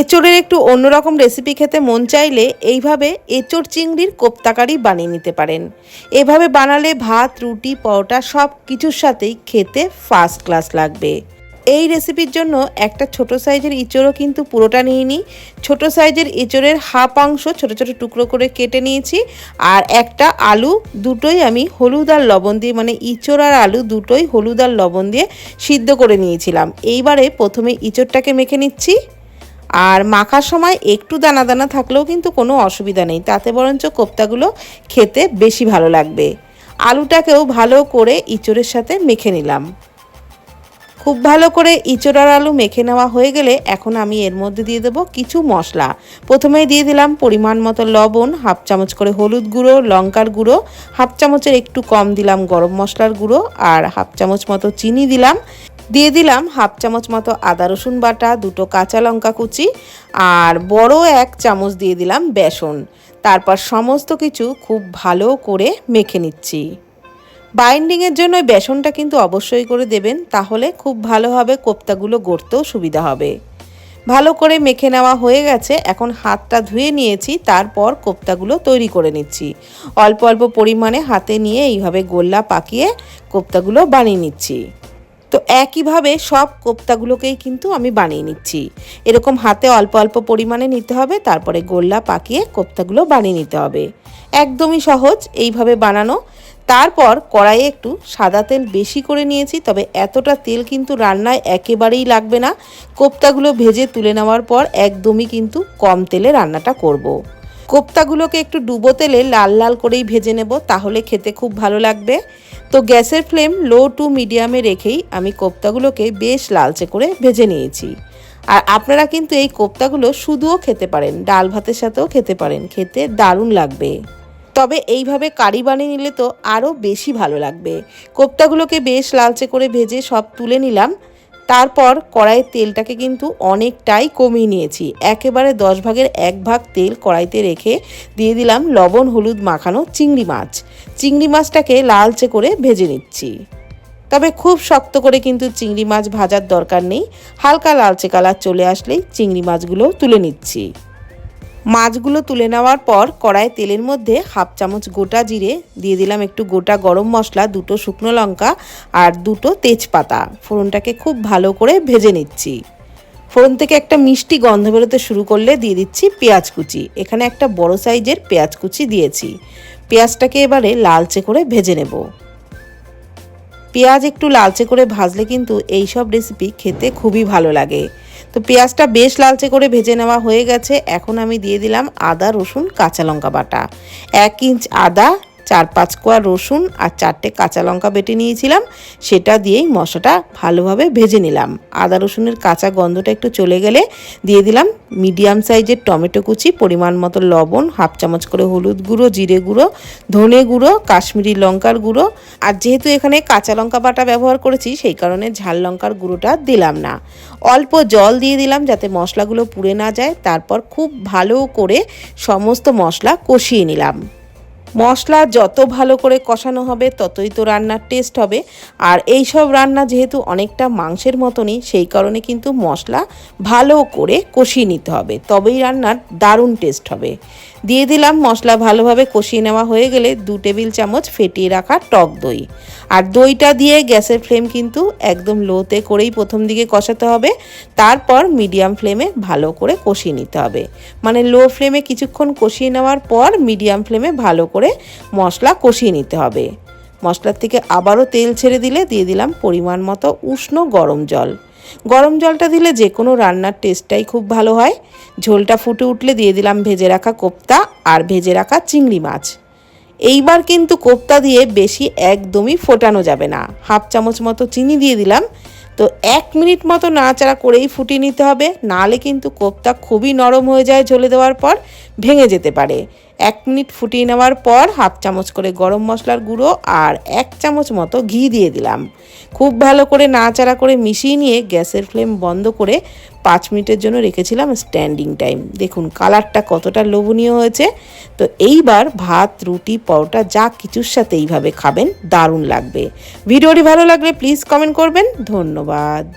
এঁচোড়ের একটু অন্যরকম রেসিপি খেতে মন চাইলে এইভাবে এঁচোড় চিংড়ির কোপ্তাকারি বানিয়ে নিতে পারেন। এভাবে বানালে ভাত, রুটি, পরোটা সব কিছুর সাথেই খেতে ফার্স্ট ক্লাস লাগবে। এই রেসিপির জন্য একটা ছোট সাইজের ইঁচড়ও কিন্তু পুরোটা নিয়ে নিই। ছোট সাইজের ইঁচড়ের হাফ অংশ ছোট ছোট টুকরো করে কেটে নিয়েছি আর একটা আলু দুটোই আমি হলুদ আর লবণ দিয়ে মানে ইঁচড় আর আলু দুটোই হলুদ আর লবণ দিয়ে সিদ্ধ করে নিয়েছিলাম। এইবারে প্রথমে ইঁচড়টাকে মেখে নিচ্ছি। আর মাখার সময় একটু দানা দানা থাকলেও কিন্তু কোনো অসুবিধা নেই। তাতে বরঞ্চ কোপ্তাগুলো খেতে বেশি ভালো লাগবে। আলুটাকেও ভালো করে ইঁচড়ের সাথে মেখে নিলাম। খুব ভালো করে ইঁচড় আর আলু মেখে নেওয়া হয়ে গেলে এখন আমি এর মধ্যে দিয়ে দেবো কিছু মশলা। প্রথমেই দিয়ে দিলাম পরিমাণ মতো লবণ, হাফ চামচ করে হলুদ গুঁড়ো, লঙ্কার গুঁড়ো, হাফ চামচের একটু কম দিলাম গরম মশলার গুঁড়ো, আর হাফ চামচ মতো চিনি দিলাম। দিয়ে দিলাম হাফ চামচ মতো আদা রসুন বাটা, দুটো কাঁচা লঙ্কা কুচি আর বড় এক চামচ দিয়ে দিলাম বেসন। তারপর সমস্ত কিছু খুব ভালো করে মেখে নিচ্ছি। বাইন্ডিংয়ের জন্য বেসনটা কিন্তু অবশ্যই করে দেবেন, তাহলে খুব ভালোভাবে কোপ্তাগুলো গড়তেও সুবিধা হবে। ভালো করে মেখে নেওয়া হয়ে গেছে, এখন হাতটা ধুয়ে নিয়েছি, তারপর কোপ্তাগুলো তৈরি করে নিচ্ছি। অল্প অল্প পরিমাণে হাতে নিয়ে এইভাবে গোল্লা পাকিয়ে কোপ্তাগুলো বানিয়ে নিচ্ছি। তো একইভাবে সব কোপ্তাগুলোকেই কিন্তু আমি বানিয়ে নিচ্ছি। এরকম হাতে অল্প অল্প পরিমাণে নিতে হবে, তারপরে গোল্লা পাকিয়ে কোপ্তাগুলো বানিয়ে নিতে হবে। একদমই সহজ, এইভাবে বানানো। তারপর কড়াইয়ে একটু সাদা তেল বেশি করে নিয়েছি, তবে এতটা তেল কিন্তু রান্নায় একেবারেই লাগবে না। কোপ্তাগুলো ভেজে তুলে নেওয়ার পর একদমই কিন্তু কম তেলে রান্নাটা করব। কোপ্তাগুলোকে একটু ডুবো তেলে লাল লাল করেই ভেজে নেব, তাহলে খেতে খুব ভালো লাগবে। তো গ্যাসের ফ্লেম লো টু মিডিয়ামে রেখেই আমি কোপ্তাগুলোকে বেশ লালচে করে ভেজে নিয়েছি। আর আপনারা কিন্তু এই কোপ্তাগুলো শুধুও খেতে পারেন, ডাল ভাতের সাথেও খেতে পারেন, খেতে দারুণ লাগবে। তবে এইভাবে কারি বানিয়ে নিলে তো আরও বেশি ভালো লাগবে। কোপ্তাগুলোকে বেশ লালচে করে ভেজে সব তুলে নিলাম। তারপর কড়াইয়ের তেলটাকে কিন্তু অনেকটাই কমিয়ে নিয়েছি। একেবারে দশ ভাগের এক ভাগ তেল কড়াইতে রেখে দিয়ে দিলাম লবণ, হলুদ, মাখানো চিংড়ি মাছ। চিংড়ি মাছটাকে লালচে করে ভেজে নিচ্ছি। তবে খুব শক্ত করে কিন্তু চিংড়ি মাছ ভাজার দরকার নেই। হালকা লালচে কালার চলে আসলেই চিংড়ি মাছগুলো তুলে নিচ্ছি। মাছগুলো তুলে নেওয়ার পর কড়াই তেলের মধ্যে হাফ চামচ গোটা জিরে, দিয়ে দিলাম একটু গোটা গরম মশলা, দুটো শুকনো লঙ্কা আর দুটো তেজপাতা। ফোড়নটাকে খুব ভালো করে ভেজে নিচ্ছি। ফোড়ন থেকে একটা মিষ্টি গন্ধ বেরোতে শুরু করলে দিয়ে দিচ্ছি পেঁয়াজ কুচি। এখানে একটা বড় সাইজের পেঁয়াজ কুচি দিয়েছি। পেঁয়াজটাকে এবারে লালচে করে ভেজে নেব। পেঁয়াজ একটু লালচে করে ভাজলে কিন্তু এই সব রেসিপি খেতে খুবই ভালো লাগে। তো পেঁয়াজটা বেশ লালচে করে ভেজে নেওয়া হয়ে গেছে। এখন আমি দিয়ে দিলাম আদা, রসুন, কাঁচা লঙ্কা বাটা। এক ইঞ্চ আদা চার পাঁচ কোয়া রসুন আর চারটে কাঁচা লঙ্কা বেটে নিয়েছিলাম। সেটা দিয়েই মশলাটা ভালোভাবে ভেজে নিলাম। আদা রসুনের কাঁচা গন্ধটা একটু চলে গেলে দিয়ে দিলাম মিডিয়াম সাইজের টমেটো কুচি, পরিমাণ মতো লবণ, হাফ চামচ করে হলুদ গুঁড়ো, জিরে গুঁড়ো, ধনে গুঁড়ো, কাশ্মীরি লঙ্কার গুঁড়ো। আর যেহেতু এখানে কাঁচা লঙ্কা বাটা ব্যবহার করেছি, সেই কারণে ঝাল লঙ্কার গুঁড়োটা দিলাম না। অল্প জল দিয়ে দিলাম যাতে মশলাগুলো পুড়ে না যায়। তারপর খুব ভালো করে সমস্ত মশলা কষিয়ে নিলাম। মশলা যত ভালো করে কষানো হবে, ততই তো রান্নার টেস্ট হবে। আর এই সব রান্না যেহেতু অনেকটা মাংসের মতনই, সেই কারণে কিন্তু মশলা ভালো করে কষিয়ে নিতে হবে। তবেই রান্নার দারুণ টেস্ট হবে। দিয়ে দিলাম মশলা ভালোভাবে কষিয়ে নেওয়া হয়ে গেলে দু টেবিল চামচ ফেটিয়ে রাখা টক দই। আর দইটা দিয়ে গ্যাসের ফ্লেম কিন্তু একদম লোতে করেই প্রথম দিকে কষাতে হবে। তারপর মিডিয়াম ফ্লেমে ভালো করে কষিয়ে নিতে হবে। মানে লো ফ্লেমে কিছুক্ষণ কষিয়ে নেওয়ার পর মিডিয়াম ফ্লেমে ভালো করে মশলা কষিয়ে নিতে হবে। মশলার থেকে আবারও তেল ছেড়ে দিলে দিয়ে দিলাম পরিমাণ মতো উষ্ণ গরম জল। গরম জলটা দিলে যে কোনো রান্নার টেস্টটাই খুব ভালো হয়। ঝোলটা ফুটে উঠলে দিয়ে দিলাম ভেজে রাখা কোপ্তা আর ভেজে রাখা চিংড়ি মাছ। এইবার কিন্তু কোপ্তা দিয়ে বেশি একদমই ফোটানো যাবে না। হাফ চামচ মতো চিনি দিয়ে দিলাম। তো এক মিনিট মতো নাড়াচাড়া করেই ফুটিয়ে নিতে হবে। নাহলে কিন্তু কোপ্তা খুবই নরম হয়ে যায় ঝোলে দেওয়ার পর, ভেঙে যেতে পারে। এক মিনিট ফুটিয়ে নেওয়ার পর হাফ চামচ করে গরম মশলার গুঁড়ো আর এক চামচ মতো ঘি দিয়ে দিলাম। খুব ভালো করে নাড়াচাড়া করে মিশিয়ে নিয়ে গ্যাসের ফ্লেম বন্ধ করে পাঁচ মিনিটের জন্য রেখেছিলাম স্ট্যান্ডিং টাইম দেখুন কালারটা কতটা লোভনীয় হয়েছে। তো এইবার ভাত, রুটি, পরোটা, যা কিছুর সাথে এইভাবে খাবেন, দারুণ লাগবে। ভিডিওটি ভালো লাগলে প্লিজ কমেন্ট করবেন। ধন্যবাদ।